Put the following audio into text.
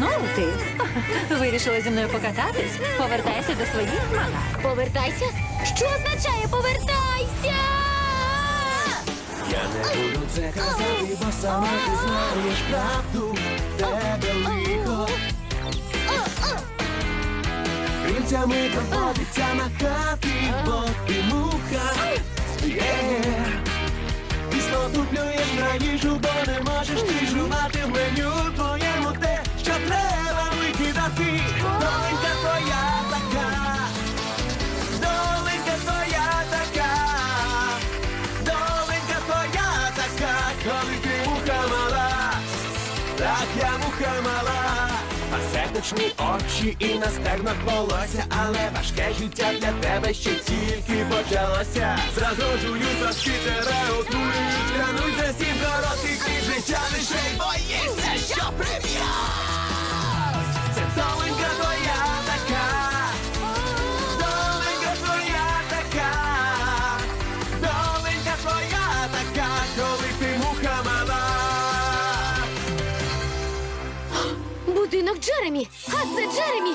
ти? Вирішила зі мною покататись? Повертайся до своїх мала. Повертайся? Що означає повертайся? Я не буду це казати, бо сама ти знаєш правду, тебе лихо. Крильцями проводиться махати, бо ти муха. Є. Пісно туплюєш на їжу, бо не можеш ти коли ти муха мала, так я муха мала. Пасеточні очі і на стегнах волосся, але важке життя для тебе ще тільки почалося. Зразу жую за тебе отрують, клянуть за сім коротких життя лише й боїшся, Джеремі! А це Джеремі!